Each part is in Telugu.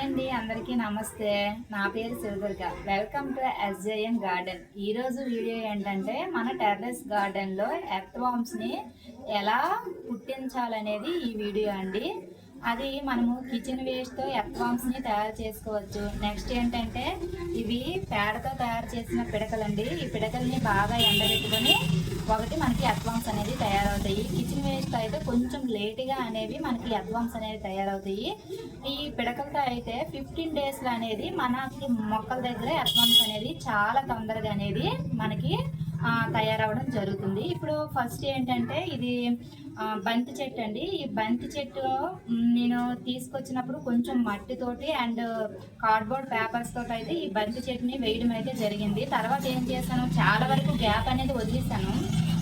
హాయ్ అండి అందరికీ నమస్తే. నా పేరు Shivadurga. Welcome to SJN garden ఈరోజు వీడియో ఏంటంటే మన టెర్రస్ గార్డెన్లో ఎర్త్ వామ్స్ని ఎలా పుట్టించాలనేది ఈ వీడియో అండి. అది మనము కిచెన్ వేస్ట్తో ఎర్త్ తయారు చేసుకోవచ్చు. నెక్స్ట్ ఏంటంటే ఇవి పేడతో తయారు చేసిన పిడకలండి. ఈ పిడకల్ని బాగా ఎండబెట్టుకొని ఒకటి మనకి అద్వాన్స్ అనేది తయారవుతాయి. కిచెన్ వేస్ట్ అయితే కొంచెం లేట్గా అనేవి మనకి అద్వాన్స్ అనేది తయారవుతాయి. ఈ పిడకలతో అయితే ఫిఫ్టీన్ డేస్లో అనేది మనకి మొక్కల దగ్గర అద్వాన్స్ అనేది చాలా తొందరగా అనేది మనకి తయారవడం జరుగుతుంది. ఇప్పుడు ఫస్ట్ ఏంటంటే ఇది బంతి చెట్టు అండి. ఈ బంతి చెట్టు నేను తీసుకొచ్చినప్పుడు కొంచెం మట్టితోటి అండ్ కార్డ్బోర్డ్ పేపర్స్ తోటి అయితే ఈ బంతి చెట్టుని వేయడం అయితే జరిగింది. తర్వాత ఏం చేశాను చాలా వరకు గ్యాప్ అనేది వదిలేసాను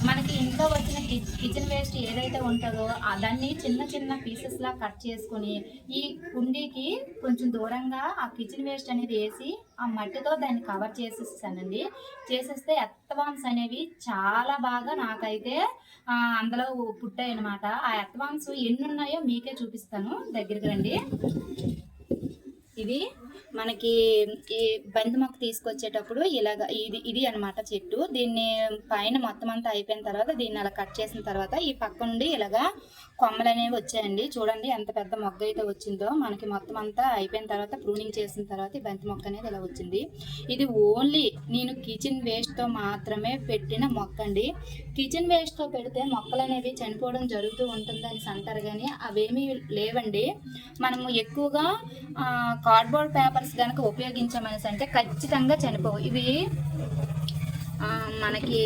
మనకి ఇంట్లో వచ్చిన కిచెన్ వేస్ట్ ఏదైతే ఉంటుందో దాన్ని చిన్న చిన్న పీసెస్ లా కట్ చేసుకొని ఈ కుండీకి కొంచెం దూరంగా ఆ కిచెన్ వేస్ట్ అనేది వేసి ఆ మట్టితో దాన్ని కవర్ చేసేస్తానండి చేసేస్తే ఎత్తవాన్స్ అనేవి చాలా బాగా నాకైతే అందులో పుట్టాయి అనమాట ఆ ఎత్తవాన్స్ ఎన్ని ఉన్నాయో మీకే చూపిస్తాను. దగ్గరికి రండి. ఇది మనకి ఈ బంతి మొక్క తీసుకొచ్చేటప్పుడు ఇలాగ ఇది ఇది అన్నమాట చెట్టు. దీన్ని పైన మొత్తం అంతా అయిపోయిన తర్వాత దీన్ని అలా కట్ చేసిన తర్వాత ఈ పక్క నుండి ఇలాగా కొమ్మలు అనేవి వచ్చాయండి. చూడండి ఎంత పెద్ద మొగ్గ అయితే వచ్చిందో. మనకి మొత్తం అంతా అయిపోయిన తర్వాత ప్రూనింగ్ చేసిన తర్వాత ఈ బంతి మొక్క అనేది ఇలా వచ్చింది. ఇది ఓన్లీ నేను కిచెన్ వేస్ట్తో మాత్రమే పెట్టిన మొక్క అండి. కిచెన్ వేస్ట్తో పెడితే మొక్కలు అనేవి చనిపోవడం జరుగుతూ ఉంటుందని అంటారు కానీ అవేమీ లేవండి. మనము ఎక్కువగా కార్డ్బోర్డ్ పేపర్స్ కనుక ఉపయోగించామనేసి అంటే ఖచ్చితంగా చనిపోవు. ఇవి మనకి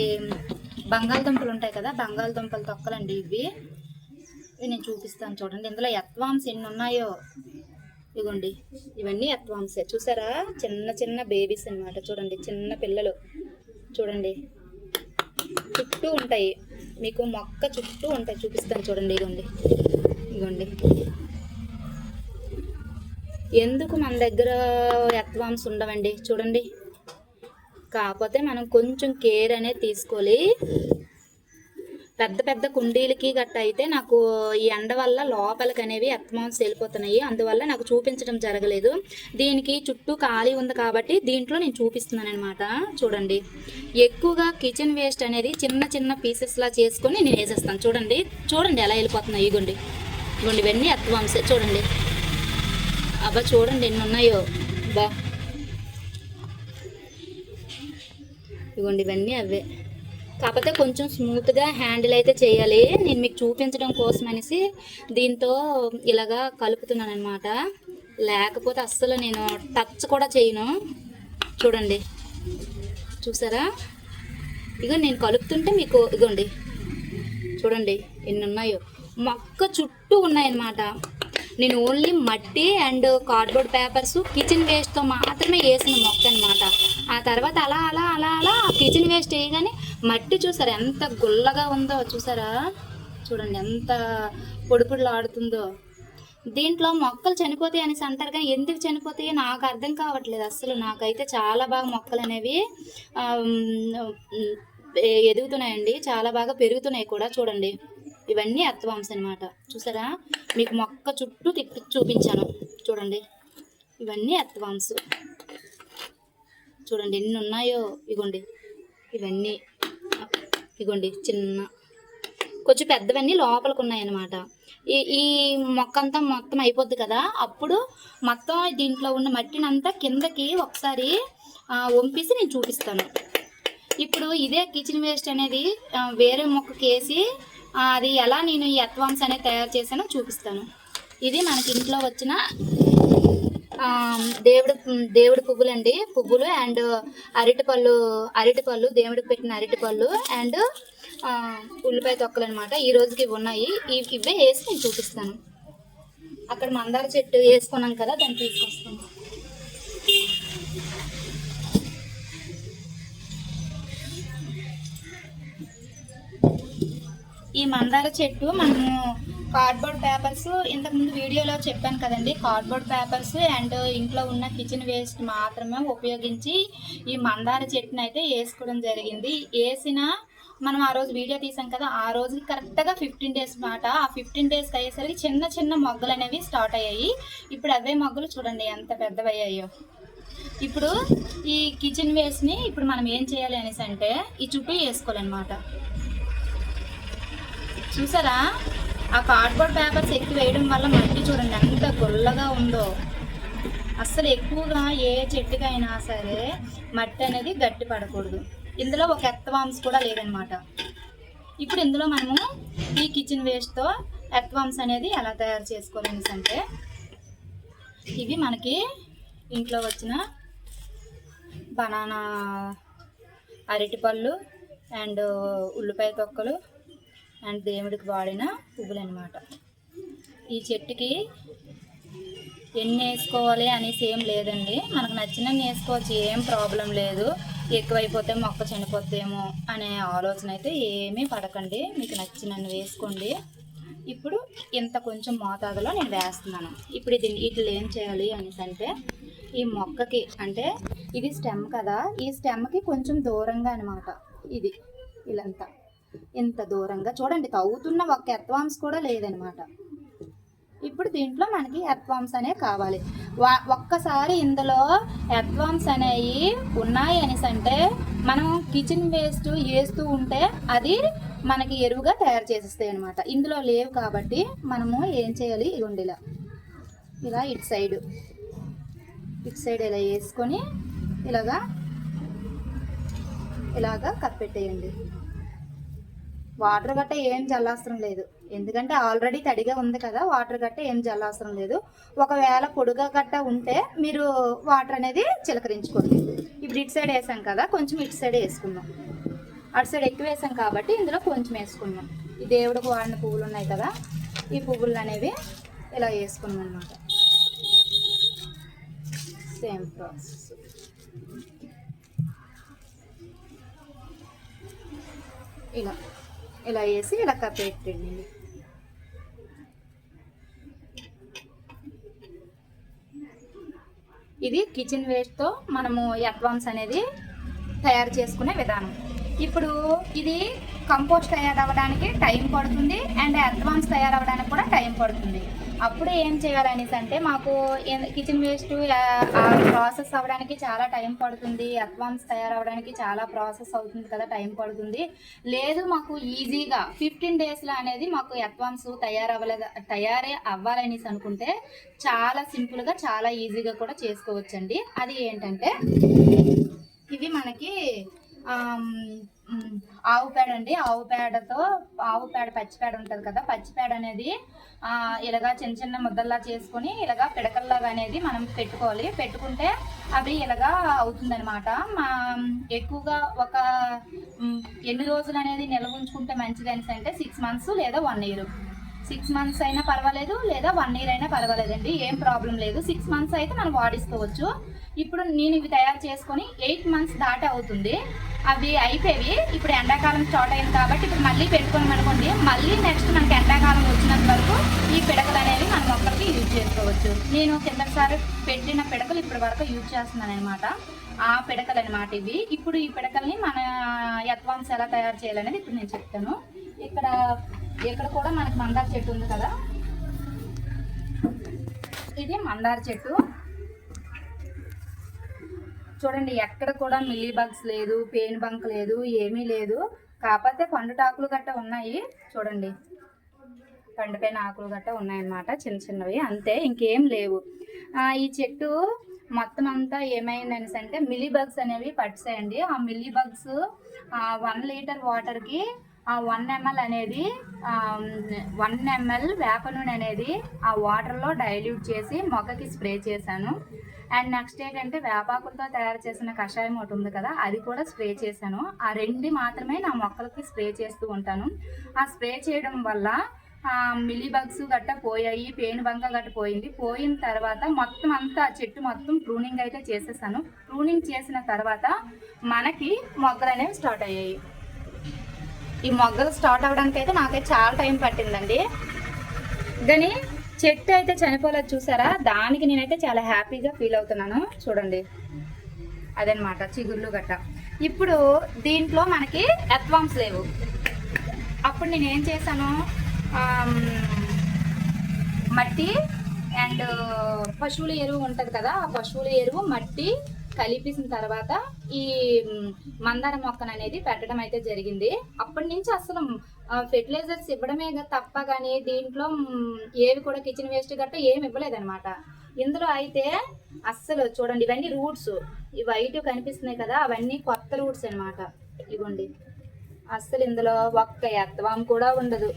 బంగాళదుంపలు ఉంటాయి కదా బంగాళదుంపల తొక్కలండి ఇవి. ఇవి నేను చూపిస్తాను చూడండి. ఇందులో ఎత్వామ్స్ ఎన్ని ఉన్నాయో ఇగోండి ఇవన్నీ ఎత్వామ్సే చూసారా? చిన్న చిన్న బేబీస్ అన్నమాట. చూడండి చిన్న పిల్లలు. చూడండి. చుట్టూ ఉంటాయి. మీకు మొక్క చుట్టూ ఉంటాయి. చూపిస్తాను చూడండి. ఇగోండి ఇగోండి ఎందుకు మన దగ్గర ఎత్వామ్స్ ఉండవండి? చూడండి. కాకపోతే మనం కొంచెం కేర్ అనేది తీసుకోవాలి. పెద్ద పెద్ద కుండీలకి గట్ట అయితే నాకు ఈ ఎండ వల్ల లోపలికి అనేవి ఎత్మాన్స్ వెళ్ళిపోతున్నాయి. అందువల్ల నాకు చూపించడం జరగలేదు. దీనికి చుట్టూ ఖాళీ ఉంది కాబట్టి దీంట్లో నేను చూపిస్తున్నాను అనమాట చూడండి. ఎక్కువగా కిచెన్ వేస్ట్ అనేది చిన్న చిన్న పీసెస్లా చేసుకొని నేను వేసేస్తాను. చూడండి. చూడండి ఎలా వెళ్ళిపోతున్నాయి. ఇగోండి. ఇగోండి ఇవన్నీ ఎత్వాంసే చూడండి. అబ్బా చూడండి ఎన్ని ఉన్నాయో. బా ఇగోండి ఇవన్నీ అవే. కాకపోతే కొంచెం స్మూత్గా హ్యాండిల్ అయితే చేయాలి. నేను మీకు చూపించడం కోసం అనేసి దీంతో ఇలాగా కలుపుతున్నాను అనమాట లేకపోతే అస్సలు నేను టచ్ కూడా చేయను. చూడండి. చూసారా? ఇగో నేను కలుపుతుంటే మీకు ఇగోండి. చూడండి ఎన్ని ఉన్నాయో మొక్క చుట్టూ ఉన్నాయన్నమాట. నేను ఓన్లీ మట్టి అండ్ కార్డ్బోర్డ్ పేపర్స్ కిచెన్ వేస్ట్తో మాత్రమే వేసిన మొక్క అనమాట ఆ తర్వాత అలా అలా అలా అలా కిచెన్ వేస్ట్ వేయగానే మట్టి చూసారా? ఎంత గుల్లగా ఉందో చూసారా? చూడండి ఎంత పొడిపొడిలాడుతుందో దీంట్లో మొక్కలు చనిపోతాయి అనేసి అంటారు కానీ ఎందుకు చనిపోతాయో నాకు అర్థం కావట్లేదు అసలు నాకైతే చాలా బాగా మొక్కలు అనేవి ఎదుగుతున్నాయండి. చాలా బాగా పెరుగుతున్నాయి కూడా చూడండి. ఇవన్నీ అత్వాంశ అనమాట చూసారా? మీకు మొక్క చుట్టూ తిప్పి చూపించాను. చూడండి. ఇవన్నీ అత్వాంశ. చూడండి ఎన్ని ఉన్నాయో ఇగోండి. ఇవన్నీ ఇగోండి చిన్న కొంచెం పెద్దవన్నీ లోపలికి ఉన్నాయన్నమాట. ఈ ఈ మొక్క అంతా మొత్తం అయిపోద్ది కదా? అప్పుడు మొత్తం దీంట్లో ఉన్న మట్టిని అంతా కిందకి ఒకసారి వంపేసి నేను చూపిస్తాను. ఇప్పుడు ఇదే కిచెన్ వేస్ట్ అనేది వేరే మొక్కకి వేసి అది ఎలా నేను ఈ అత్వాంశ అనేది తయారు చేశానో చూపిస్తాను. ఇది మనకి ఇంట్లో వచ్చిన దేవుడు దేవుడి పువ్వులండి. పువ్వులు అండ్ అరటిపళ్ళు అరటిపళ్ళు దేవుడికి పెట్టిన అరటిపళ్ళు అండ్ ఉల్లిపాయ తొక్కలు అనమాట ఈ రోజుకి ఇవి ఉన్నాయి. ఇవి ఇవే వేసి నేను చూపిస్తాను. అక్కడ మందార చెట్టు వేసుకున్నాం కదా దాన్ని తీసుకొస్తాను. ఈ మందార చెట్టు మనము కార్డ్బోర్డ్ పేపర్స్ ఇంతకుముందు వీడియోలో చెప్పాను కదండి కార్డ్బోర్డ్ పేపర్స్ అండ్ ఇంట్లో ఉన్న కిచెన్ వేస్ట్ మాత్రమే ఉపయోగించి ఈ మందార చెట్టును అయితే వేసుకోవడం జరిగింది. వేసిన మనం ఆ రోజు వీడియో తీసాం కదా ఆ రోజు కరెక్ట్గా ఫిఫ్టీన్ డేస్ మాట. ఆ ఫిఫ్టీన్ డేస్కి అయ్యేసరికి చిన్న చిన్న మొగ్గలు అనేవి స్టార్ట్ అయ్యాయి. ఇప్పుడు అవే మొగ్గలు చూడండి ఎంత పెద్దవయ్యాయో. ఇప్పుడు ఈ కిచెన్ వేస్ట్ని ఇప్పుడు మనం ఏం చేయాలి అనేసి అంటే ఈ చుట్టూ వేసుకోవాలన్నమాట. చూసారా? ఆ కార్డ్బోర్డ్ పేపర్స్ ఎక్కువ వేయడం వల్ల మట్టి చూడండి ఎంత గుల్లగా ఉందో. అస్సలు ఎక్కువగా ఏ చెట్టుకైనా సరే మట్టి అనేది గట్టి పడకూడదు. ఇందులో ఒక ఎత్తవామ్స్ కూడా లేదనమాట. ఇప్పుడు ఇందులో మనము ఈ కిచెన్ వేస్ట్తో ఎత్తవామ్స్ అనేది ఎలా తయారు చేసుకోవాలి అంటే ఇవి మనకి ఇంట్లో వచ్చిన బనానా అరటిపళ్ళు అండ్ ఉల్లిపాయ తొక్కలు అండ్ దేవుడికి వాడిన పువ్వులు అనమాట ఈ చెట్టుకి ఎన్ని వేసుకోవాలి అనేసి ఏం లేదండి. మనకు నచ్చినన్ని వేసుకోవచ్చు ఏం ప్రాబ్లం లేదు. ఎక్కువైపోతే మొక్క చనిపోతేమో అనే ఆలోచన అయితే ఏమీ పడకండి. మీకు నచ్చినన్ని వేసుకోండి. ఇప్పుడు ఇంత కొంచెం మోతాదులో నేను వేస్తున్నాను. ఇప్పుడు ఇది వీటిలో ఏం చేయాలి అనేసి అంటే ఈ మొక్కకి అంటే ఇది స్టెమ్ కదా ఈ స్టెమ్కి కొంచెం దూరంగా అనమాట ఇది ఇలాంతా ఇంత దూరంగా చూడండి తవ్వుతున్న ఒక్క ఎత్వాంస్ కూడా లేదనమాట. ఇప్పుడు దీంట్లో మనకి ఎర్త్వామ్స్ అనేవి కావాలి. వా- ఒక్కసారి ఇందులో ఎర్త్వామ్స్ అనేవి ఉన్నాయి అనేసి అంటే మనం కిచెన్ వేస్ట్ వేస్తూ ఉంటే అది మనకి ఎరువుగా తయారు చేసేస్తాయి అనమాట ఇందులో లేవు కాబట్టి మనము ఏం చేయాలి? ఇగుండిలా ఇలా. ఇటు సైడ్. ఇటు సైడ్ ఇలా వేసుకొని ఇలాగా ఇలాగా కప్పెట్టేయండి వాటర్ గట్ట ఏం చల్లాల్సిన లేదు. ఎందుకంటే ఆల్రెడీ తడిగా ఉంది కదా వాటర్ గట్ట ఏం చల్లాల్సిన లేదు. ఒకవేళ పొడుగా గట్ట ఉంటే మీరు వాటర్ అనేది చిలకరించుకోండి. ఇప్పుడు ఇటు సైడ్ వేసాం కదా కొంచెం ఇటు సైడ్ వేసుకుందాం. అటు సైడ్ ఎక్కువ వేసాం కాబట్టి ఇందులో కొంచెం వేసుకుందాం. ఈ దేవుడికి వాడిన పువ్వులు ఉన్నాయి కదా ఈ పువ్వులు అనేవి ఇలా వేసుకుందాం అనమాట సేమ్ ప్రాసెస్ ఇలా. ఇలా వేసి ఇలా కప్పెట్టండి ఇది కిచెన్ వేస్ట్తో మనము అడ్వాన్స్ అనేది తయారు చేసుకునే విధానం. ఇప్పుడు ఇది కంపోస్ట్ తయారవ్వడానికి టైం పడుతుంది అండ్ అడ్వాన్స్ తయారవ్వడానికి కూడా టైం పడుతుంది. అప్పుడు ఏం చేయాలనేసి అంటే మాకు కిచెన్ వేస్ట్ ప్రాసెస్ అవ్వడానికి చాలా టైం పడుతుంది. అడ్వాన్స్ తయారవ్వడానికి చాలా ప్రాసెస్ అవుతుంది కదా టైం పడుతుంది. లేదు మాకు ఈజీగా ఫిఫ్టీన్ డేస్లో అనేది మాకు అడ్వాన్స్ తయారవ్వలే తయారే అవ్వాలనేసి అనుకుంటే చాలా సింపుల్గా చాలా ఈజీగా కూడా చేసుకోవచ్చండి. అది ఏంటంటే ఇవి మనకి ఆవు పేడ అండి. ఆవు పేడతో ఆవు పేడ పచ్చి పేడ ఉంటుంది కదా పచ్చి పేడ అనేది ఇలాగా చిన్న చిన్న ముద్దల్లా చేసుకొని ఇలాగా పిడకల్లాగా అనేది మనం పెట్టుకోవాలి. పెట్టుకుంటే అవి ఇలాగా అవుతుందన్నమాట. మా ఎక్కువగా ఒక ఎన్ని రోజులు అనేది నిల్వ ఉంచుకుంటే మంచిది అంటే సిక్స్ మంత్స్ లేదా వన్ ఇయర్ సిక్స్ మంత్స్ అయినా పర్వాలేదు లేదా వన్ ఇయర్ అయినా పర్వాలేదండి. ఏం ప్రాబ్లం లేదు. సిక్స్ మంత్స్ అయితే మనం వాడిస్తవచ్చు ఇప్పుడు నేను ఇవి తయారు చేసుకొని ఎయిట్ మంత్స్ దాట అవుతుంది. అవి అయిపోయి ఇప్పుడు ఎండాకాలం స్టార్ట్ అయింది కాబట్టి ఇప్పుడు మళ్ళీ పెట్టుకున్నాం అనుకోండి మళ్ళీ నెక్స్ట్ మనకి ఎండాకాలం వచ్చినంత వరకు ఈ పిడకలు అనేవి మన మొక్కలకి యూజ్ చేసుకోవచ్చు. నేను కిందసారి పెట్టిన పిడకలు ఇప్పటి వరకు యూజ్ చేస్తున్నాను అనమాట ఆ పిడకలు అనమాట ఇవి. ఇప్పుడు ఈ పిడకల్ని మన యత్వాంశ ఎలా తయారు చేయాలనేది ఇప్పుడు నేను చెప్తాను. ఇక్కడ ఇక్కడ కూడా మనకి మందార చెట్టు ఉంది కదా? ఇది మందార చెట్టు. చూడండి ఎక్కడ కూడా మిల్లీ బగ్స్ లేదు పెయిన్ బంక్ లేదు ఏమీ లేదు. కాకపోతే పండుటాకులు గట్ట ఉన్నాయి. చూడండి పండుపైన ఆకులు గట్ట ఉన్నాయన్నమాట చిన్న చిన్నవి. అంతే ఇంకేం లేవు. ఈ చెట్టు మొత్తం అంతా ఏమైందనేసి అంటే మిల్లీ బగ్స్ అనేవి పట్టాయండి. ఆ మిల్లీ బగ్స్ వన్ లీటర్ వాటర్కి ఆ వన్ ఎంఎల్ అనేది వన్ ఎంఎల్ వేప నూనె అనేది ఆ వాటర్లో డైల్యూట్ చేసి మొక్కకి స్ప్రే చేశాను. అండ్ నెక్స్ట్ ఏంటంటే వేపాకులతో తయారు చేసిన కషాయం ఒకటి ఉంది కదా అది కూడా స్ప్రే చేశాను. ఆ రెండు మాత్రమే నా మొక్కలకి స్ప్రే చేస్తూ ఉంటాను. ఆ స్ప్రే చేయడం వల్ల ఆ, బగ్స్ గట్ట పోయాయి పేను బంక గట్ట పోయింది. పోయిన తర్వాత మొత్తం అంతా చెట్టు మొత్తం ప్రూనింగ్ అయితే చేసేసాను. ప్రూనింగ్ చేసిన తర్వాత మనకి మొగ్గలు అనేవి స్టార్ట్ అయ్యాయి. ఈ మొగ్గలు స్టార్ట్ అవ్వడానికి అయితే నాకైతే చాలా టైం పట్టిందండి. కానీ చెట్టు అయితే చనిపోలేదు చూసారా? దానికి నేనైతే చాలా హ్యాపీగా ఫీల్ అవుతున్నాను. చూడండి. అదనమాట చిగుర్లు గట్ట. ఇప్పుడు దీంట్లో మనకి ఎత్వామ్స్ లేవు. అప్పుడు నేను ఏం చేశాను? మట్టి అండ్ పశువుల ఎరువు ఉంటుంది కదా ఆ పశువుల ఎరువు మట్టి కలిపేసిన తర్వాత ఈ మందార మొక్కను అనేది పెట్టడం అయితే జరిగింది. అప్పటి నుంచి అసలు ఫెర్టిలైజర్స్ ఇవ్వడమే తప్ప కానీ దీంట్లో ఏవి కూడా కిచెన్ వేస్ట్ గట్టా ఏమి ఇవ్వలేదన్నమాట. ఇందులో అయితే అస్సలు చూడండి ఇవన్నీ రూట్స్ ఈ వైట్ కనిపిస్తున్నాయి కదా అవన్నీ కొత్త రూట్స్ అనమాట ఇగోండి. అస్సలు ఇందులో ఒక్క ఎత్తవం కూడా ఉండదు.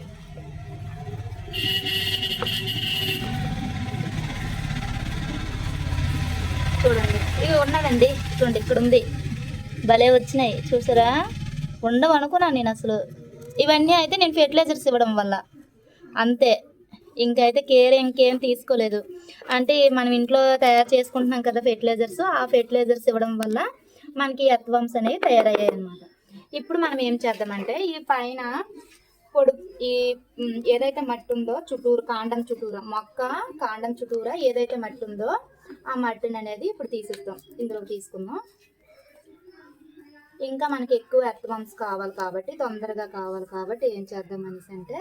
ఇవి ఉన్నదండి చూడండి ఇక్కడ ఉంది. భలే వచ్చినాయి. చూసారా? ఉండవు అనుకున్నాను నేను అసలు. ఇవన్నీ అయితే నేను ఫెర్టిలైజర్స్ ఇవ్వడం వల్ల. అంతే. ఇంకైతే కేర్ ఇంకేం తీసుకోలేదు. అంటే మనం ఇంట్లో తయారు చేసుకుంటున్నాం కదా ఫెర్టిలైజర్స్ ఆ ఫెర్టిలైజర్స్ ఇవ్వడం వల్ల మనకి ఎత్వంస్ అనేవి తయారయ్యాయి అనమాట ఇప్పుడు మనం ఏం చేద్దామంటే ఈ పైన పొడు ఈ ఏదైతే మట్టి ఉందో చుట్టూరు కాండం చుట్టూరా మొక్క కాండం చుట్టూరా ఏదైతే మట్టి ఉందో ఆ మట్టిని అనేది ఇప్పుడు తీసేద్దాం ఇందులో తీసుకుందాం. ఇంకా మనకి ఎక్కువ ఎర్త్వంస్ కావాలి కాబట్టి తొందరగా కావాలి కాబట్టి ఏం చేద్దాం అనేసి అంటే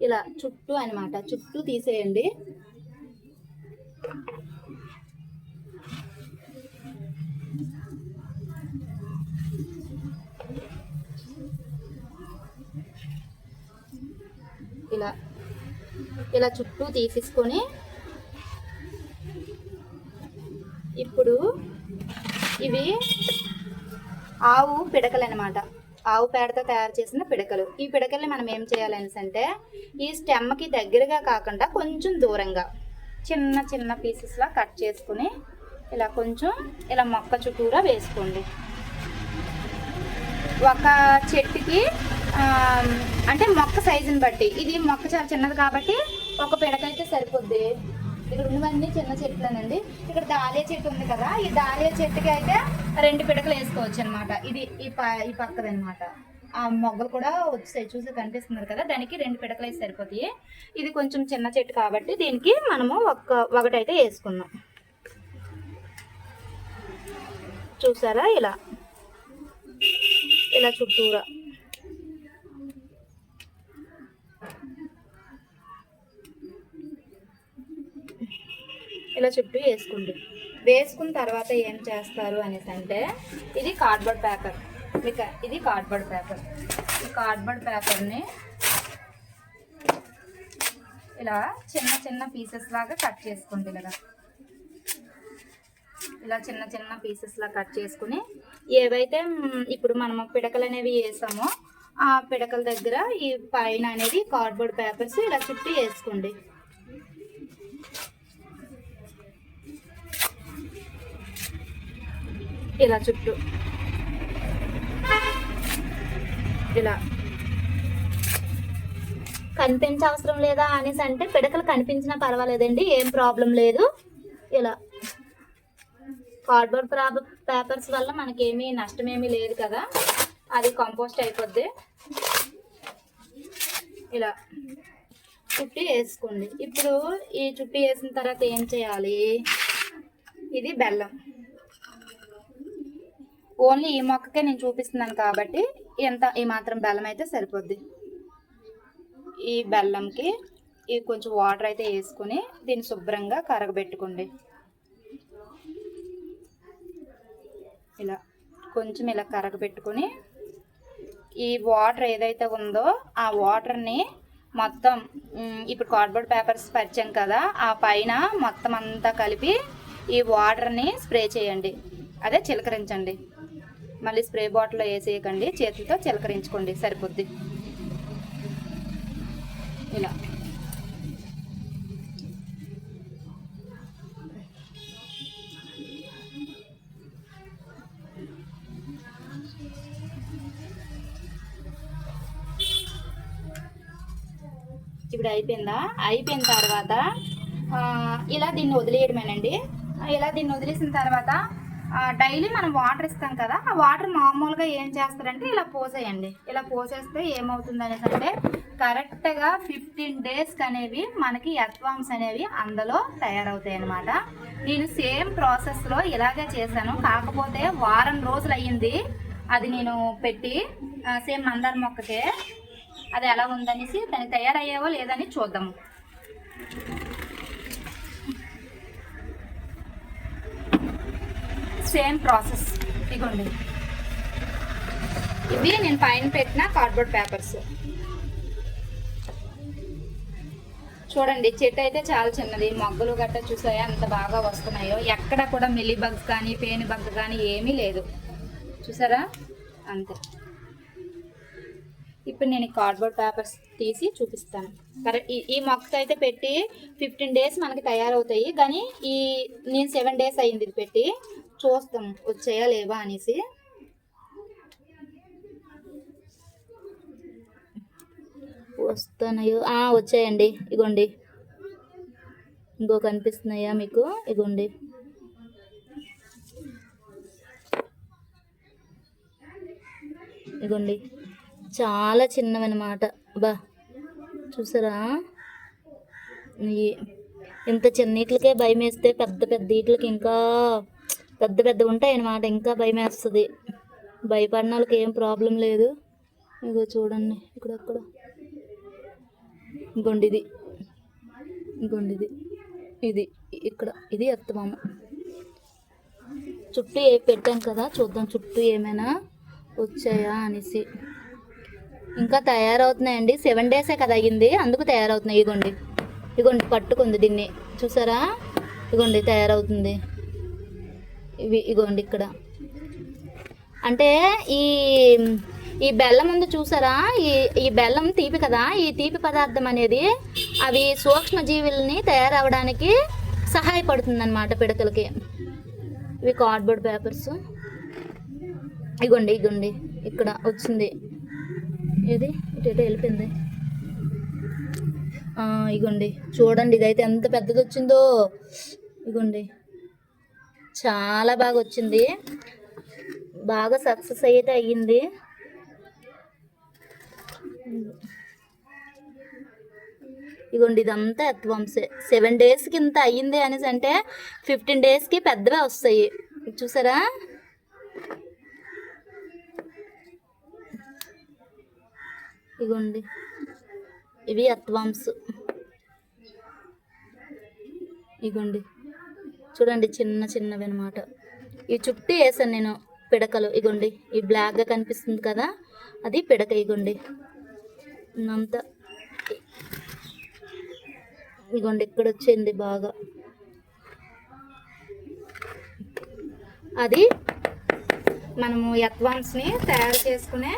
ఇలా చుట్టూ అన్నమాట చుట్టూ తీసేయండి ఇలా ఇలా చుట్టూ తీసేసుకొని ఇప్పుడు ఇవి ఆవు పిడకలు అనమాట ఆవు పేడతో తయారు చేసిన పిడకలు. ఈ పిడకల్ని మనం ఏం చేయాలని అంటే ఈ స్టెమ్కి దగ్గరగా కాకుండా కొంచెం దూరంగా చిన్న చిన్న పీసెస్లా కట్ చేసుకుని ఇలా కొంచెం ఇలా మొక్క చుట్టూరా వేసుకోండి. ఒక చెట్టుకి అంటే మొక్క సైజుని బట్టి. ఇది మొక్క చాలా చిన్నది కాబట్టి ఒక పిడకైతే సరిపోద్ది. ఇక్కడ ఉన్నవన్నీ చిన్న చెట్లనండి. ఇక్కడ దాలియా చెట్టు ఉంది కదా ఈ దాలియా చెట్టుకి అయితే రెండు పిడకలు వేసుకోవచ్చు అనమాట ఇది ఈ ప ఈ పక్కదనమాట ఆ మొగ్గలు కూడా వచ్చాయి చూసి కనిపిస్తున్నారు కదా. దానికి రెండు పిడకలు అయితే సరిపోతాయి. ఇది కొంచెం చిన్న చెట్టు కాబట్టి దీనికి మనము ఒక్క ఒకటైతే వేసుకుందాం చూసారా ఇలా? ఇలా చుట్టూరా. ఇలా చుట్టూ వేసుకోండి వేసుకున్న తర్వాత ఏం చేస్తారు అనేసి అంటే ఇది కార్డ్బోర్డ్ పేపర్ మీకు ఇది కార్డ్బోర్డ్ పేపర్ ఈ కార్డ్బోర్డ్ పేపర్ని ఇలా చిన్న చిన్న పీసెస్ లాగా కట్ చేసుకోండి ఇలా ఇలా చిన్న చిన్న పీసెస్ లా కట్ చేసుకుని ఏవైతే ఇప్పుడు మనము పిడకలు అనేవి వేసామో ఆ పిడకల దగ్గర ఈ పైన అనేది కార్డ్బోర్డ్ పేపర్స్ ఇలా చుట్టూ వేసుకోండి. ఇలా చుట్టూ. ఇలా. కనిపించే అవసరం లేదా అనేసి అంటే పిడకలు కనిపించినా పర్వాలేదండి ఏం ప్రాబ్లం లేదు. ఇలా. కార్డ్బోర్డ్ ప్రాబ్ పేపర్స్ వల్ల మనకేమీ నష్టమేమీ లేదు కదా. అది కంపోస్ట్ అయిపోద్ది. ఇలా. చుట్టి వేసుకోండి. ఇప్పుడు ఈ చుట్టి వేసిన తర్వాత ఏం చేయాలి? ఇది బెల్లం. ఓన్లీ ఈ మొక్కకే నేను చూపిస్తున్నాను కాబట్టి ఎంత ఈ మాత్రం బెల్లం అయితే సరిపోద్ది. ఈ బెల్లంకి ఈ కొంచెం వాటర్ అయితే వేసుకుని దీన్ని శుభ్రంగా కరగబెట్టుకోండి. ఇలా కొంచెం ఇలా కరగబెట్టుకొని ఈ వాటర్ ఏదైతే ఉందో ఆ వాటర్ని మొత్తం ఇప్పుడు కార్డ్బోర్డ్ పేపర్స్ పరిచాం కదా ఆ పైన మొత్తం అంతా కలిపి ఈ వాటర్ని స్ప్రే చేయండి. అదే చిలకరించండి. మళ్ళీ స్ప్రే బాటిల్లో వేసేయకండి. చేతులతో చిలకరించుకోండి. సరిపోద్ది. ఇలా. ఇప్పుడు అయిపోయిందా? అయిపోయిన తర్వాత ఇలా దీన్ని వదిలేయడమేనండి. ఇలా దీన్ని వదిలేసిన తర్వాత డైలీ మనం వాటర్ ఇస్తాం కదా ఆ వాటర్ మామూలుగా ఏం చేస్తారంటే ఇలా పోసేయండి. ఇలా పోసేస్తే ఏమవుతుంది అనేసి అంటే కరెక్ట్గా ఫిఫ్టీన్ డేస్కి అనేవి మనకి ఎర్త్వామ్స్ అనేవి అందులో తయారవుతాయి అనమాట నేను సేమ్ ప్రాసెస్లో ఇలాగే చేశాను. కాకపోతే వారం రోజులు అయ్యింది. అది నేను పెట్టి సేమ్ మందార మొక్కకే అది ఎలా ఉందనేసి దానికి తయారయ్యేవో లేదని చూద్దాము. Same process. ఇగోండి. ఇవి నేను పైన పెట్టిన కార్డ్బోర్డ్ పేపర్స్ చూడండి చెట్టు అయితే చాలా చిన్నది. మొగ్గలు గట్ట చూసాయా? అంత బాగా వస్తున్నాయో. ఎక్కడ కూడా మిల్లి బగ్ కానీ పేను బగ్ కానీ ఏమీ లేదు. చూసారా? అంతే. ఇప్పుడు నేను కార్డ్బోర్డ్ పేపర్స్ తీసి చూపిస్తాను. కరెక్ట్ ఈ మొక్క అయితే పెట్టి ఫిఫ్టీన్ డేస్ మనకి తయారవుతాయి. కానీ ఈ నేను సెవెన్ డేస్ అయింది ఇది పెట్టి. చూస్తాం వచ్చాయా లేవా అనేసి. వస్తున్నాయో ఆ, వచ్చాయండి ఇగోండి. ఇంకో కనిపిస్తున్నాయా మీకు? ఇగోండి. ఇగోండి. చాలా చిన్నవన్నమాట. బా చూసారా? ఇంత చిన్నీటికే భయం వేస్తే పెద్ద పెద్ద ఇట్లకి ఇంకా పెద్ద పెద్ద ఉంటాయి అన్నమాట ఇంకా భయం వేస్తుంది. భయపడిన వాళ్ళకి ఏం ప్రాబ్లం లేదు. ఇగో చూడండి. ఇక్కడ అక్కడ గొండిది. గొండిది. ఇది. ఇది ఇక్కడ. ఇది ఎత్తమామ చుట్టూ ఏ పెట్టాం కదా చూద్దాం చుట్టూ ఏమైనా వచ్చాయా అనేసి. ఇంకా తయారవుతున్నాయండి. సెవెన్ డేసే కదా అయ్యింది. అందుకు తయారవుతున్నాయి. ఇగోండి. ఇగోండి పట్టుకుంది దీన్ని. చూసారా? ఇగోండి తయారవుతుంది. ఇవి ఇగోండి ఇక్కడ. అంటే ఈ ఈ బెల్లం ఉంది చూసారా? ఈ ఈ బెల్లం తీపి కదా? ఈ తీపి పదార్థం అనేది అవి సూక్ష్మజీవుల్ని తయారవడానికి సహాయపడుతుంది అనమాట పిడకలకి. ఇవి కార్డ్బోర్డ్ పేపర్స్ ఇగోండి ఇగోండి. ఇక్కడ వచ్చింది. ఏది? ఇటు ఇటు వెళ్ళిపోయింది. ఇగోండి. చూడండి ఇదైతే ఎంత పెద్దది వచ్చిందో ఇగోండి. చాలా బాగా వచ్చింది బాగా సక్సెస్ అయితే అయ్యింది. ఇగోండి ఇదంతా ఎత్వంసే సెవెన్ డేస్కి ఇంత అయ్యింది అనేసి అంటే ఫిఫ్టీన్ డేస్కి పెద్దవే వస్తాయి. చూసారా? ఇగోండి. ఇవి అత్వాంస్. ఇగోండి. చూడండి చిన్న చిన్నవి అనమాట ఈ చుట్టూ వేసాను నేను పిడకలు. ఇగోండి ఈ బ్లాక్గా కనిపిస్తుంది కదా అది పిడక ఇగోండి. అంతా ఇగోండి ఇక్కడ వచ్చింది బాగా. అది మనము ఎక్వాన్స్ని తయారు చేసుకునే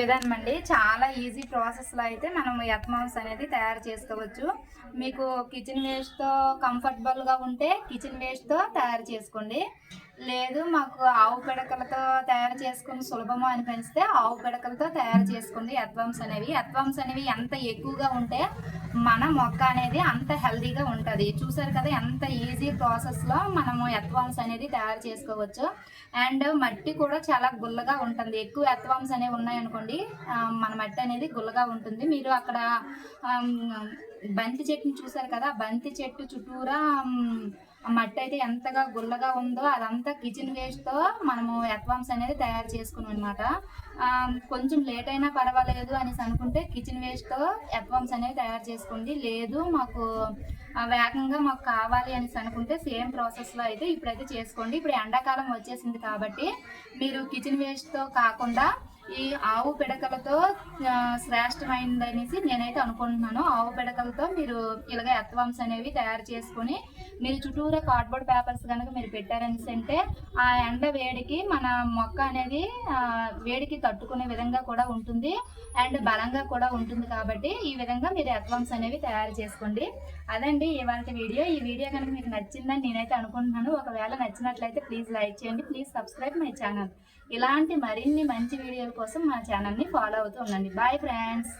విధానం అండి చాలా ఈజీ ప్రాసెస్లో అయితే మనం యత్మాంస్ అనేది తయారు చేసుకోవచ్చు. మీకు కిచెన్ వేస్ట్తో కంఫర్టబుల్గా ఉంటే కిచెన్ వేస్ట్తో తయారు చేసుకోండి. లేదు మాకు ఆవు పిడకలతో తయారు చేసుకుని సులభము అనిపిస్తే ఆవు పిడకలతో తయారు చేసుకుంది అడ్వాన్స్ అనేవి. అడ్వాన్స్ అనేవి ఎంత ఎక్కువగా ఉంటే మన మొక్క అనేది అంత హెల్దీగా ఉంటుంది. చూసారు కదా ఎంత ఈజీ ప్రాసెస్లో మనము అడ్వాన్స్ అనేది తయారు చేసుకోవచ్చు. అండ్ మట్టి కూడా చాలా గుల్లగా ఉంటుంది. ఎక్కువ అడ్వాన్స్ అనేవి ఉన్నాయనుకోండి మన మట్టి అనేది గుల్లగా ఉంటుంది. మీరు అక్కడ బంతి చెట్టుని చూసారు కదా బంతి చెట్టు చుట్టూరా ఆ మట్టి అయితే ఎంతగా గుల్లగా ఉందో అదంతా కిచెన్ వేస్ట్తో మనము అడ్వాన్స్ అనేది తయారు చేసుకున్నాం అనమాట కొంచెం లేట్ అయినా పర్వాలేదు అనేసి అనుకుంటే కిచెన్ వేస్ట్తో అడ్వాన్స్ అనేది తయారు చేసుకోండి. లేదు మాకు వేగంగా మాకు కావాలి అనేసి అనుకుంటే సేమ్ ప్రాసెస్లో అయితే ఇప్పుడైతే చేసుకోండి. ఇప్పుడు ఎండాకాలం వచ్చేసింది కాబట్టి మీరు కిచెన్ వేస్ట్తో కాకుండా ఈ ఆవు పిడకలతో శ్రేష్టమైనది శ్రేష్టమైనదనేసి నేనైతే అనుకుంటున్నాను. ఆవు పిడకలతో మీరు ఇలాగ ఎత్వాంస్ అనేవి తయారు చేసుకొని మీరు చుట్టూరా కార్డ్బోర్డ్ పేపర్స్ కనుక మీరు పెట్టారనేసి అంటే ఆ ఎండ వేడికి మన మొక్క అనేది వేడికి తట్టుకునే విధంగా కూడా ఉంటుంది. అండ్ బలంగా కూడా ఉంటుంది కాబట్టి ఈ విధంగా మీరు ఎత్వాంస్ అనేవి తయారు చేసుకోండి. అదండి ఇవాళ వీడియో. ఈ వీడియో కనుక మీకు నచ్చిందని నేనైతే అనుకుంటున్నాను. ఒకవేళ నచ్చినట్లయితే ప్లీజ్ లైక్ చేయండి. Please subscribe my channel. ఇలాంటి మరిన్ని మంచి వీడియోల కోసం మా ఛానల్ని ఫాలో అవుతూ ఉండండి. Bye friends